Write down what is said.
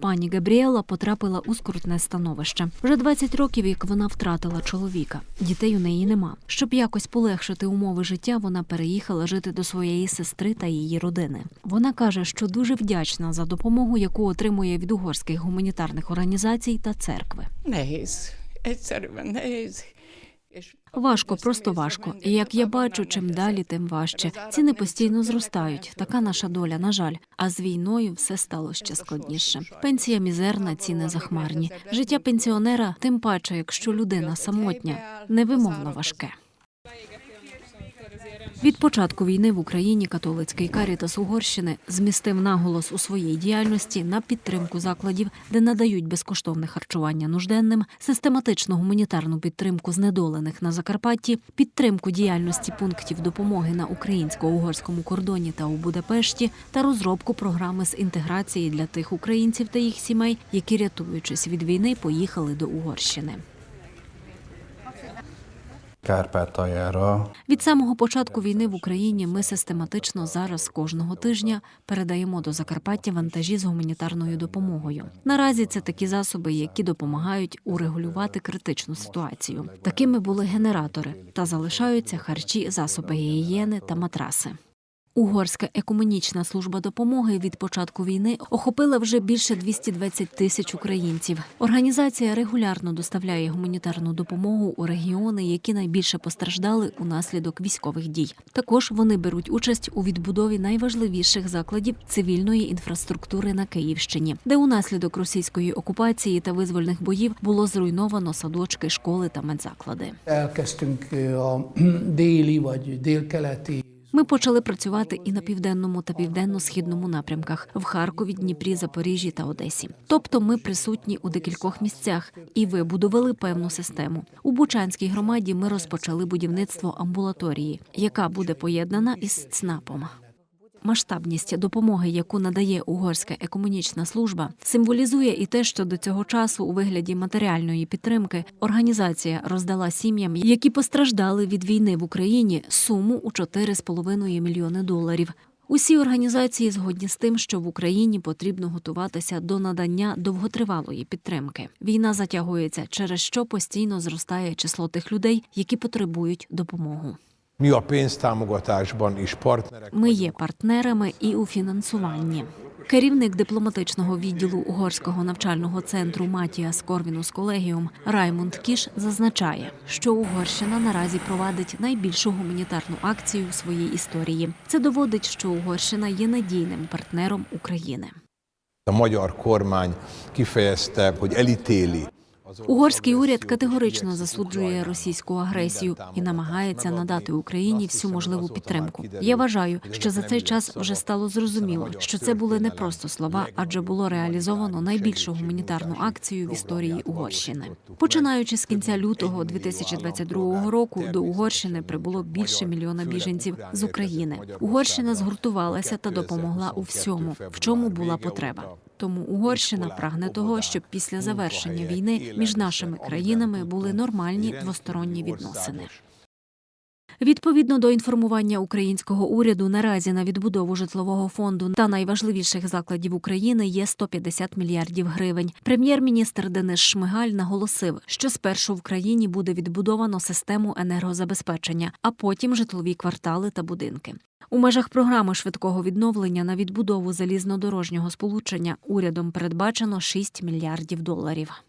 Пані Габріела потрапила у скрутне становище. Вже 20 років, як вона втратила чоловіка. Дітей у неї нема. Щоб якось полегшити умови життя, вона переїхала жити до своєї сестри та її родини. Вона каже, що дуже вдячна за допомогу, яку отримує від угорських гуманітарних організацій та церкви. Важко, просто важко. І як я бачу, чим далі, тим важче. Ціни постійно зростають. Така наша доля, на жаль. А з війною все стало ще складніше. Пенсія мізерна, ціни захмарні. Життя пенсіонера, тим паче, якщо людина самотня, невимовно важке. Від початку війни в Україні католицький карітас Угорщини змістив наголос у своїй діяльності на підтримку закладів, де надають безкоштовне харчування нужденним, систематичну гуманітарну підтримку знедолених на Закарпатті, підтримку діяльності пунктів допомоги на українсько-угорському кордоні та у Будапешті та розробку програми з інтеграції для тих українців та їх сімей, які, рятуючись від війни, поїхали до Угорщини. Kárpátaljára Від самого початку війни в Україні ми систематично зараз кожного тижня передаємо до Закарпаття вантажі з гуманітарною допомогою. Наразі це такі засоби, які допомагають урегулювати критичну ситуацію. Такими були генератори та залишаються харчі, засоби гігієни та матраси. Угорська екуменічна служба допомоги від початку війни охопила вже більше 220 тисяч українців. Організація регулярно доставляє гуманітарну допомогу у регіони, які найбільше постраждали унаслідок військових дій. Також вони беруть участь у відбудові найважливіших закладів цивільної інфраструктури на Київщині, де унаслідок російської окупації та визвольних боїв було зруйновано садочки, школи та медзаклади. Ö, Ми почали працювати і на південному та південно-східному напрямках в Харкові, Дніпрі, Запоріжжі та Одесі. Тобто ми присутні у декількох місцях і вибудували певну систему. У Бучанській громаді ми розпочали будівництво амбулаторії, яка буде поєднана із ЦНАПом. Масштабність допомоги, яку надає угорська екомунічна служба, символізує і те, що до цього часу у вигляді матеріальної підтримки організація роздала сім'ям, які постраждали від війни в Україні, суму у 4,5 мільйони доларів. Усі організації згодні з тим, що в Україні потрібно готуватися до надання довготривалої підтримки. Війна затягується, через що постійно зростає число тих людей, які потребують допомогу. Mi a pénztámogatásban is partnerek Ми є партнерами і у фінансуванні. Керівник дипломатичного відділу угорського навчального центру Матіас Корвінус Колегіум Раймунд Кіш зазначає, що Угорщина наразі провадить найбільшу гуманітарну акцію у своїй історії. Це доводить, що Угорщина є надійним партнером України. A magyar kormány kifejezte, hogy elítéli Угорський уряд категорично засуджує російську агресію і намагається надати Україні всю можливу підтримку. Я вважаю, що за цей час вже стало зрозуміло, що це були не просто слова, адже було реалізовано найбільшу гуманітарну акцію в історії Угорщини. Починаючи з кінця лютого 2022 року, до Угорщини прибуло більше мільйона біженців з України. Угорщина згуртувалася та допомогла у всьому, в чому була потреба. Тому Угорщина прагне того, щоб після завершення війни між нашими країнами були нормальні двосторонні відносини. Відповідно до інформування українського уряду, наразі на відбудову житлового фонду та найважливіших закладів України є 150 мільярдів гривень. Прем'єр-міністр Денис Шмигаль наголосив, що спершу в країні буде відбудовано систему енергозабезпечення, а потім житлові квартали та будинки. У межах програми швидкого відновлення на відбудову залізнодорожнього сполучення урядом передбачено 6 мільярдів доларів.